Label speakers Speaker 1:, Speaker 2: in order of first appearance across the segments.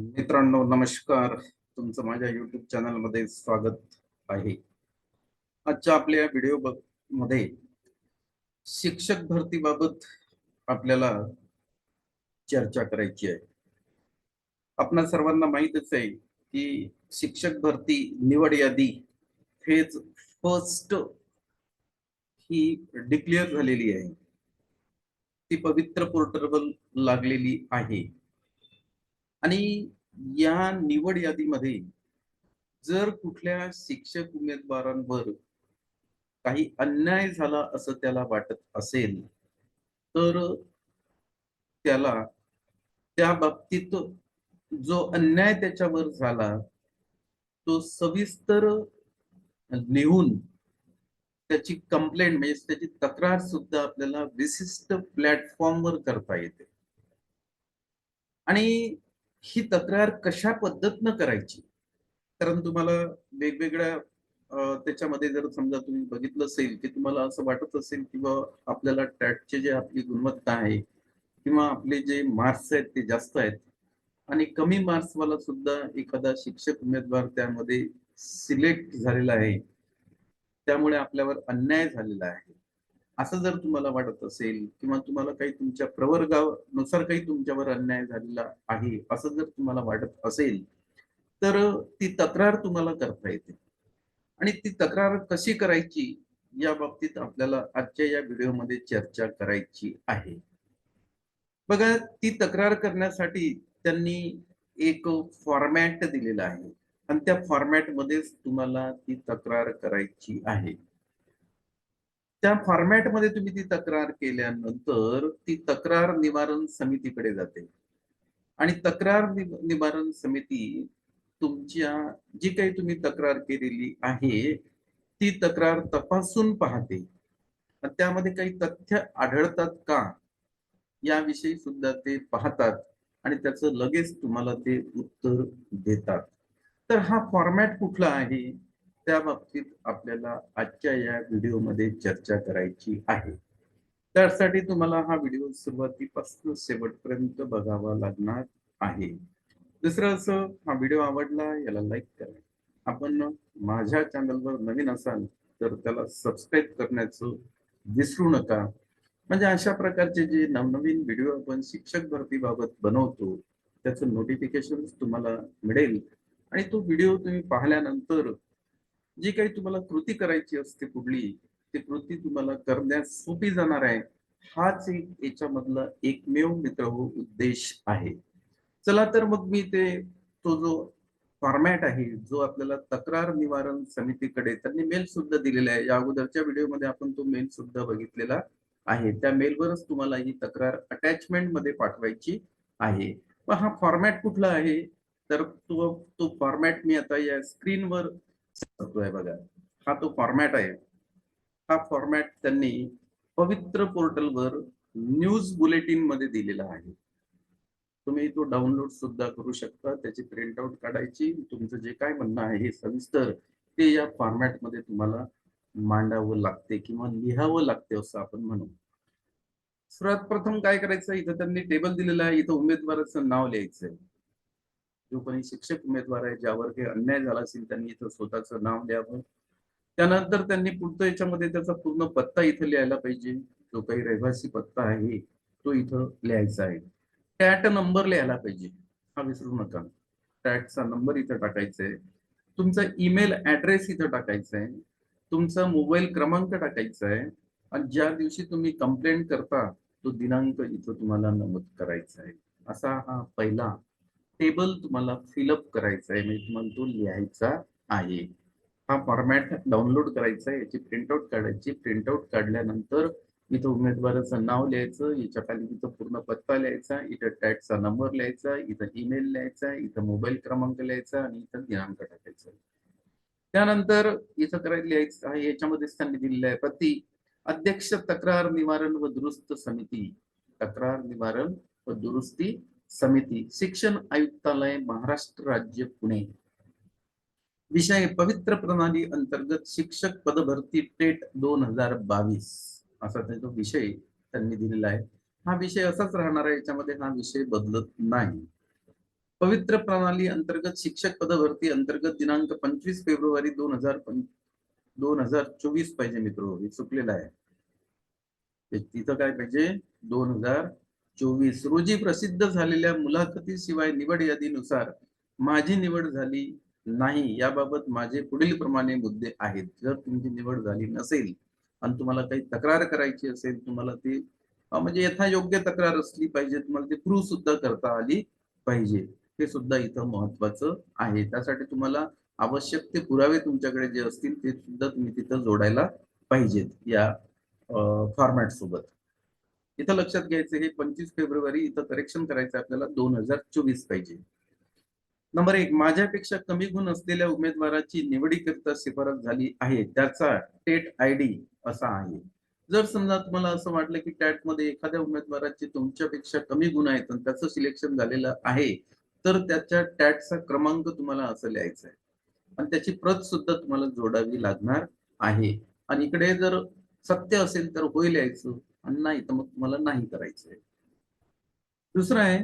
Speaker 1: मित्रांनो नमस्कार. तुमचं माझ्या युट्यूब चॅनलमध्ये स्वागत आहे. आजच्या आपल्या व्हिडिओमध्ये शिक्षक भरतीबाबत आपल्याला चर्चा करायची आहे. आपणा सर्वांना माहीतच आहे की शिक्षक भरती निवड यादी फेज फर्स्ट ही डिक्लेअर झालेली आहे. ती पवित्र पोर्टलवर लागलेली आहे. आणि या निवड यादीमध्ये जर कुठल्या शिक्षक उमेदवारांवर काही अन्याय झाला असं त्याला वाटत असेल तर त्याला त्या बाबतीत जो अन्याय त्याच्यावर झाला तो सविस्तर लिहून त्याची कंप्लेंट म्हणजे त्याची तक्रार सुद्धा आपल्याला विशिष्ट प्लॅटफॉर्मवर करता येते. आणि ही तक्रार कशा पद्धतीनं करायची? कारण तुम्हाला वेगवेगळ्या त्याच्यामध्ये जर समजा तुम्ही बघितलं असेल की तुम्हाला असं वाटत असेल किंवा आपल्याला टॅटचे जे आपली गुणवत्ता आहे किंवा आपले जे मार्क्स आहेत ते जास्त आहेत आणि कमी मार्क्सवाला सुद्धा एखादा शिक्षक उमेदवार त्यामध्ये सिलेक्ट झालेला आहे त्यामुळे आपल्यावर अन्याय झालेला आहे. असं जर तुम्हाला वाटत असेल किंवा तुम्हाला काही तुमच्या प्रवर्गानुसार काही तुमच्यावर अन्याय झालेला आहे असं जर तुम्हाला वाटत असेल तर ती तक्रार तुम्हाला करता येते. आणि ती तक्रार कशी करायची या बाबतीत आपल्याला आजच्या या व्हिडिओमध्ये चर्चा करायची आहे. बघा ती तक्रार करण्यासाठी त्यांनी एक फॉर्मॅट दिलेला आहे. आणि त्या फॉर्मॅटमध्येच तुम्हाला ती तक्रार करायची आहे. त्या फॉर्मॅटमध्ये तुम्ही ती तक्रार केल्यानंतर ती तक्रार निवारण समितीकडे जाते. आणि तक्रार निवारण समिती तुमच्या जी काही तुम्ही तक्रार केलेली आहे ती तक्रार तपासून पाहते. त्यामध्ये काही तथ्य आढळतात का? याविषयी सुद्धा ते पाहतात आणि त्याचं लगेच तुम्हाला ते उत्तर देतात. तर हा फॉर्मॅट कुठला आहे? त्या बाबतीत आपल्याला आजच्या या व्हिडिओमध्ये चर्चा करायची आहे. त्यासाठी तुम्हाला हा व्हिडिओ सुरुवातीपासून शेवटपर्यंत बघावा लागणार आहे. दुसरं असं हा व्हिडिओ आवडला याला लाईक करा. आपण माझ्या चॅनलवर नवीन असाल तर त्याला सबस्क्राईब करण्याचं विसरू नका. म्हणजे अशा प्रकारचे जे नवनवीन व्हिडिओ आपण शिक्षक भरतीबाबत बनवतो त्याचं नोटिफिकेशन तुम्हाला मिळेल. आणि तो व्हिडिओ तुम्ही पाहिल्यानंतर जी काही तुम्हाला कृती करायची असते कुठली ती कृती तुम्हाला करण्यास सोपी जाणार आहे हाच एक याच्यामधला एकमेव मित्र हो उद्देश आहे. चला तर मग मी ते तो जो फॉर्मॅट आहे जो आपल्याला तक्रार निवारण समितीकडे त्यांनी मेल सुद्धा दिलेला आहे. या अगोदरच्या व्हिडिओमध्ये आपण तो मेल सुद्धा बघितलेला आहे. त्या मेलवरच तुम्हाला ही तक्रार अटॅचमेंटमध्ये पाठवायची आहे. मग हा फॉर्मॅट कुठला आहे? तर तो तो फॉर्मॅट मी आता या स्क्रीनवर आहे बघा. हा तो फॉर्मॅट आहे. हा फॉर्मॅट त्यांनी पवित्र पोर्टलवर न्यूज बुलेटिनमध्ये दिलेला आहे. तुम्ही तो डाउनलोड सुद्धा करू शकता. त्याची प्रिंटआउट काढायची. तुमचं जे काय म्हणणं आहे हे सविस्तर ते या फॉर्मॅटमध्ये तुम्हाला मांडावं लागते किंवा लिहावं लागते असं आपण म्हणू. सर्वात प्रथम काय करायचं? इथं त्यांनी टेबल दिलेला आहे. इथं उमेदवाराचं नाव लिहायचंय. जो कोणी शिक्षक उमेदवार आहे ज्यावर काही अन्याय झाला असेल त्यांनी इथं स्वतःचं नाव लिहावं त्यानंतर त्यांनी पुढचं याच्यामध्ये त्याचा पूर्ण पत्ता इथं लिहायला पाहिजे. जो काही रहिवासी पत्ता आहे तो इथं लिहायचा आहे. टॅट नंबर लिहायला पाहिजे. हा विसरू नका. टॅटचा नंबर इथं टाकायचा आहे. तुमचा ईमेल ऍड्रेस इथं टाकायचा आहे. तुमचा मोबाईल क्रमांक टाकायचा आहे. आणि ज्या दिवशी तुम्ही कंप्लेंट करता तो दिनांक इथं तुम्हाला नमूद करायचा आहे. असा हा पहिला टेबल तुम्हाला फिलअप करायचा आहे म्हणजे तुम्हाला तो लिहायचा आहे. हा फॉर्मॅट डाउनलोड करायचा आहे याची प्रिंटआउट काढायची. प्रिंटआउट काढल्यानंतर इथं उमेदवाराचं नाव लिहायचं याच्या खाली इथं पूर्ण पत्ता लिहायचा इथं टॅगचा नंबर लिहायचा इथं ईमेल लिहायचा इथं मोबाईल क्रमांक लिहायचा आणि इथं दिनांक टाकायचा. त्यानंतर इथं करायला लिहायचं आहे याच्यामध्येच त्यांनी दिलेलं आहे प्रति अध्यक्ष तक्रार निवारण व दुरुस्त समिती. तक्रार निवारण व दुरुस्ती समिती शिक्षण आयुक्तालय महाराष्ट्र राज्य पुणे. विषय पवित्र प्रणाली अंतर्गत शिक्षक पदभरती टेट दोन हजार बावीस. असा त्याचा विषय त्यांनी दिलेला आहे. हा विषय असाच राहणार आहे याच्यामध्ये हा विषय बदलत नाही. पवित्र प्रणाली अंतर्गत शिक्षक पदभरती अंतर्गत दिनांक पंचवीस फेब्रुवारी दोन हजार दोन हजार चोवीस पाहिजे मित्र हे आहे. तिथं काय पाहिजे? दोन हजार चोवीस. रोजी प्रसिद्ध झालेल्या मुलाखतीशिवाय निवड यादीनुसार माझी निवड झाली नाही याबाबत माझे पुढील प्रमाणे मुद्दे आहेत. जर तुमची निवड झाली नसेल आणि तुम्हाला काही तक्रार करायची असेल तुम्हाला ती म्हणजे यथा योग्य तक्रार असली पाहिजे तुम्हाला ती प्रूव्ह सुद्धा करता आली पाहिजे. हे सुद्धा इथं महत्वाचं आहे. त्यासाठी तुम्हाला आवश्यक ते पुरावे तुमच्याकडे जे असतील ते सुद्धा तुम्ही तिथं जोडायला पाहिजेत या फॉर्मॅट सोबत. इथं लक्षात घ्यायचं हे पंचवीस फेब्रुवारी इथं करेक्शन करायचं आपल्याला दोन हजार चोवीस पाहिजे. नंबर एक माझ्यापेक्षा कमी गुण असलेल्या उमेदवाराची निवडीकरिता शिफारस झाली आहे त्याचा टेट आय डी असा आहे. जर समजा तुम्हाला असं वाटलं की टॅटमध्ये एखाद्या उमेदवाराची तुमच्यापेक्षा कमी गुण आहेत आणि त्याचं सिलेक्शन झालेलं आहे तर त्याच्या टॅटचा क्रमांक तुम्हाला असं लिहायचा आहे. आणि त्याची प्रत सुद्धा तुम्हाला जोडावी लागणार आहे. आणि इकडे जर सत्य असेल तर होईल लिहायचं. आणि नाही तर मग तुम्हाला नाही करायचंय दुसरं आहे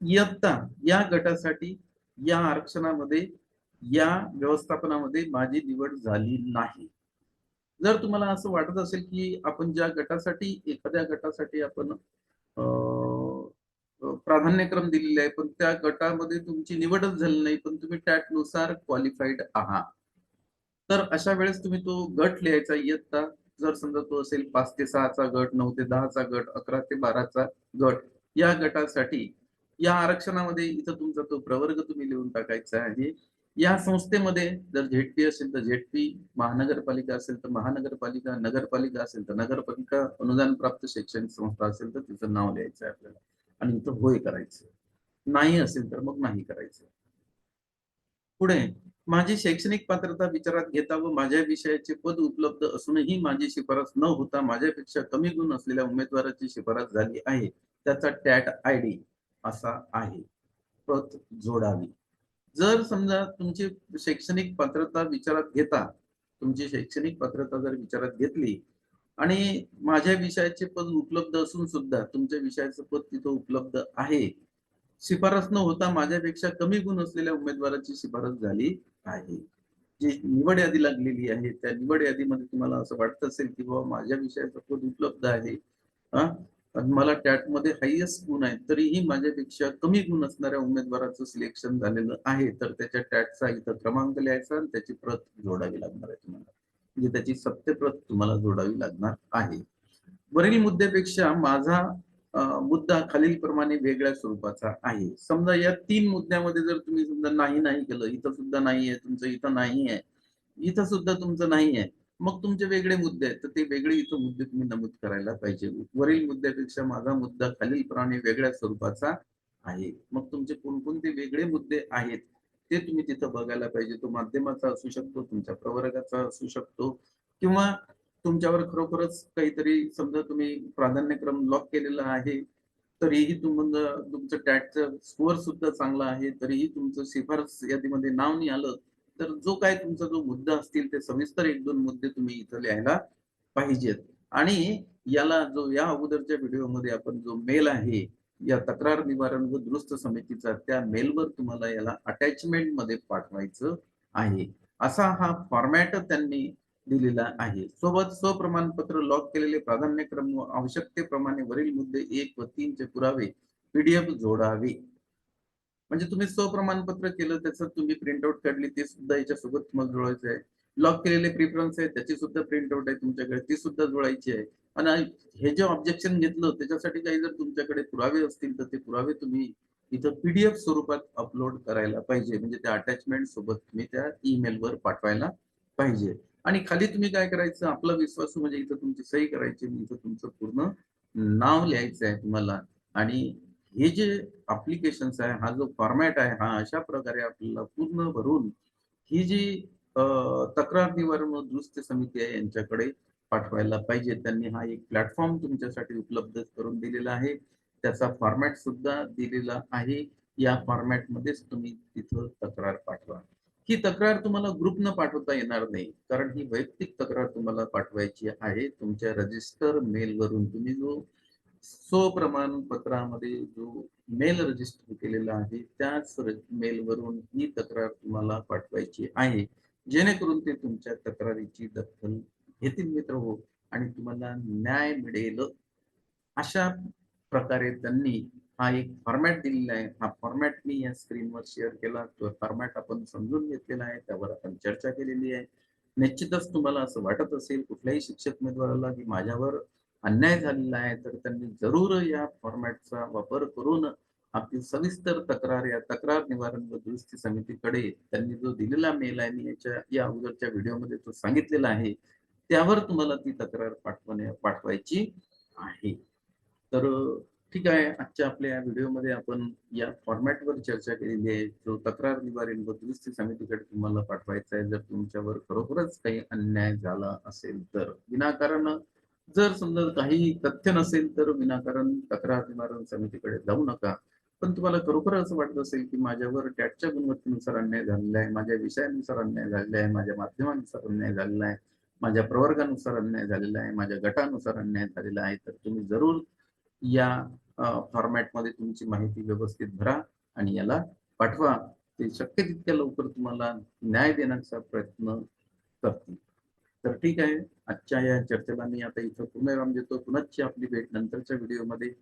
Speaker 1: इयत्ता या गटासाठी या आरक्षणामध्ये या व्यवस्थापनामध्ये माझी निवड झाली नाही. जर तुम्हाला असं वाटत असेल की आपण ज्या गटासाठी एखाद्या गटासाठी आपण प्राधान्यक्रम दिलेले आहे पण त्या गटामध्ये तुमची निवडच झाली नाही पण तुम्ही टॅटनुसार क्वालिफाईड आहात. तर अशा वेळेस तुम्ही तो गट लिहायचा इयत्ता जर समजा तो असेल पाच ते सहाचा गट नऊ ते दहाचा गट अकरा ते बाराचा गट या गटासाठी या आरक्षणामध्ये इथं तुमचा तो प्रवर्ग तुम्ही लिहून टाकायचा आहे. या संस्थेमध्ये जर झेडपी असेल तर झेडपी महानगरपालिका असेल तर महानगरपालिका नगरपालिका असेल तर नगरपालिका अनुदान प्राप्त शैक्षणिक संस्था असेल तर तिचं नाव लिहायचं आहे आपल्याला. आणि इथं होय करायचं. नाही असेल तर मग नाही करायचं. पुढे माझी शैक्षणिक पात्रता विचारात घेता व माझ्या विषयाचे पद उपलब्ध असूनही माझी शिफारस न होता माझ्यापेक्षा कमी गुण असलेल्या उमेदवाराची शिफारस झाली आहे. त्याचा टॅट आय डी असा आहे. प्रत जोडावी. जर समजा तुमची शैक्षणिक पात्रता विचारात घेता तुमची शैक्षणिक पात्रता जर विचारात घेतली आणि माझ्या विषयाचे पद उपलब्ध असून सुद्धा तुमच्या विषयाचं पद तिथं उपलब्ध आहे शिफारस न होता माझ्यापेक्षा कमी गुण असलेल्या उमेदवाराची शिफारस झाली आहे. जी निवड यादी लागलेली आहे त्या निवड यादीमध्ये तुम्हाला असं वाटत असेल की बाबा माझ्या विषयाचा कोण उपलब्ध आहे हा? मला टॅटमध्ये हायएस्ट गुण आहे तरीही माझ्यापेक्षा कमी गुण असणाऱ्या उमेदवाराचं सिलेक्शन झालेलं आहे. तर त्याच्या टॅटचा इथं क्रमांक लिहायचा आणि त्याची प्रत जोडावी लागणार आहे तुम्हाला. म्हणजे त्याची सत्यप्रत तुम्हाला जोडावी लागणार आहे. वरील मुद्द्यापेक्षा माझा मुद्दा खालील प्रमाणे वेगळ्या स्वरूपाचा आहे. समजा या तीन मुद्द्यामध्ये जर तुम्ही समजा नाही नाही केलं इथं सुद्धा नाही आहे तुमचं इथं नाही आहे इथं सुद्धा तुमचं नाही आहे मग तुमचे वेगळे मुद्दे आहेत तर ते वेगळे इथं मुद्दे तुम्ही नमूद करायला पाहिजे. वरील मुद्द्यापेक्षा माझा मुद्दा खालीलप्रमाणे वेगळ्या स्वरूपाचा आहे. मग तुमचे कोणकोणते वेगळे मुद्दे आहेत ते तुम्ही तिथं बघायला पाहिजे. तो माध्यमाचा असू शकतो तुमच्या प्रवर्गाचा असू शकतो किंवा तुमच्यावर खरोखरच काहीतरी समजा तुम्ही प्राधान्यक्रम लॉक केलेला आहे तरीही तुम्हाला तुमचं टॅटचं स्कोअर सुद्धा चांगला आहे तरीही तुमचं शिफारस यादीमध्ये नाव नाही आलं तर जो काय तुमचा जो मुद्दा असतील ते सविस्तर एक दोन मुद्दे तुम्ही इथं लिहायला पाहिजेत. आणि याला जो या अगोदरच्या व्हिडिओमध्ये आपण जो मेल आहे या तक्रार निवारण व दुरुस्त समितीचा त्या मेलवर तुम्हाला याला अटॅचमेंटमध्ये पाठवायचं आहे. असा हा फॉर्मॅट त्यांनी दिलेला आहे. सोबत स्वप्रमाणपत्र लॉक केलेले प्राधान्यक्रम व आवश्यकतेप्रमाणे वरील मुद्दे एक व तीनचे पुरावे पीडीएफ जोडावे. म्हणजे तुम्ही स्वप्रमाणपत्र केलं त्याचं तुम्ही प्रिंटआउट काढली ते सुद्धा याच्यासोबत तुम्हाला जोडायचं आहे. लॉक केलेले प्रिफरन्स आहे त्याची सुद्धा प्रिंटआउट आहे तुमच्याकडे ती सुद्धा जोडायची आहे. आणि हे जे ऑब्जेक्शन घेतलं त्याच्यासाठी काही जर तुमच्याकडे पुरावे असतील तर ते पुरावे तुम्ही इथं पीडीएफ स्वरूपात अपलोड करायला पाहिजे. म्हणजे त्या अटॅचमेंट सोबत तुम्ही त्या ईमेलवर पाठवायला पाहिजे. आणि खाली तुम्ही काय करायचं? आपला विश्वास म्हणजे इथं तुमची सही करायची इथं तुमचं पूर्ण नाव लिहायचं आहे तुम्हाला. आणि हे जे अप्लिकेशन्स आहे हा जो फॉर्मॅट आहे हा अशा प्रकारे आपल्याला पूर्ण भरून ही जी तक्रार निवारण व दुरुस्ती समिती आहे यांच्याकडे पाठवायला पाहिजे. त्यांनी हा एक प्लॅटफॉर्म तुमच्यासाठी उपलब्ध करून दिलेला आहे. त्याचा फॉर्मॅट सुद्धा दिलेला आहे. या फॉर्मॅट मध्येच तुम्ही तिथं तक्रार पाठवा. ही तक्रार तुम्हाला ग्रुपनं पाठवता येणार नाही. कारण ही वैयक्तिक तक्रार तुम्हाला पाठवायची आहे. तुमच्या रजिस्टर मेलवरून तुम्ही जो स्वप्रमाणपत्रामध्ये जो मेल रजिस्टर केलेला आहे त्याच मेलवरून ही तक्रार तुम्हाला पाठवायची आहे. जेणेकरून ते तुमच्या तक्रारीची दखल घेतील मित्र हो आणि तुम्हाला न्याय मिळेल. अशा प्रकारे त्यांनी हा एक फॉर्मॅट दिलेला आहे. हा फॉर्मॅट मी या स्क्रीनवर शेअर केला. तो फॉर्मॅट आपण समजून घेतलेला आहे. त्यावर आपण चर्चा केलेली आहे. निश्चितच तुम्हाला असं वाटत असेल कुठल्याही शिक्षक उमेदवाराला की माझ्यावर अन्याय झालेला आहे तर त्यांनी जरूर या फॉर्मॅटचा वापर करून आपली सविस्तर तक्रार या तक्रार निवारण व दुरुस्ती समितीकडे त्यांनी जो दिलेला मेल आहे मी याच्या या अगोदरच्या व्हिडिओमध्ये तो सांगितलेला आहे त्यावर तुम्हाला ती तक्रार पाठवणे पाठवायची आहे. तर ठीक आहे आजच्या आपल्या या व्हिडिओमध्ये आपण या फॉर्मॅटवर चर्चा केलेली आहे. जो तक्रार निवारण व दुरुस्ती समितीकडे तुम्हाला पाठवायचा आहे जर तुमच्यावर खरोखरच काही अन्याय झाला असेल तर. विनाकारण जर समजा काही तथ्य नसेल तर विनाकारण तक्रार निवारण समितीकडे जाऊ नका. पण तुम्हाला खरोखर असं वाटत असेल की माझ्यावर टॅटच्या गुणवत्तेनुसार अन्याय झालेला आहे माझ्या विषयानुसार अन्याय झालेला आहे माझ्या माध्यमानुसार अन्याय झालेला आहे माझ्या प्रवर्गानुसार अन्याय झालेला आहे माझ्या गटानुसार अन्याय झालेला आहे तर तुम्ही जरूर या फॉर्मॅटमध्ये तुमची माहिती व्यवस्थित भरा आणि याला पाठवा. ते शक्य तितक्या लवकर तुम्हाला न्याय देण्याचा प्रयत्न करतील. तर ठीक आहे. आजच्या या चर्चेला मी आता इथं पूर्णविराम देतो. पुनश्च आपली भेट नंतरच्या व्हिडिओमध्ये.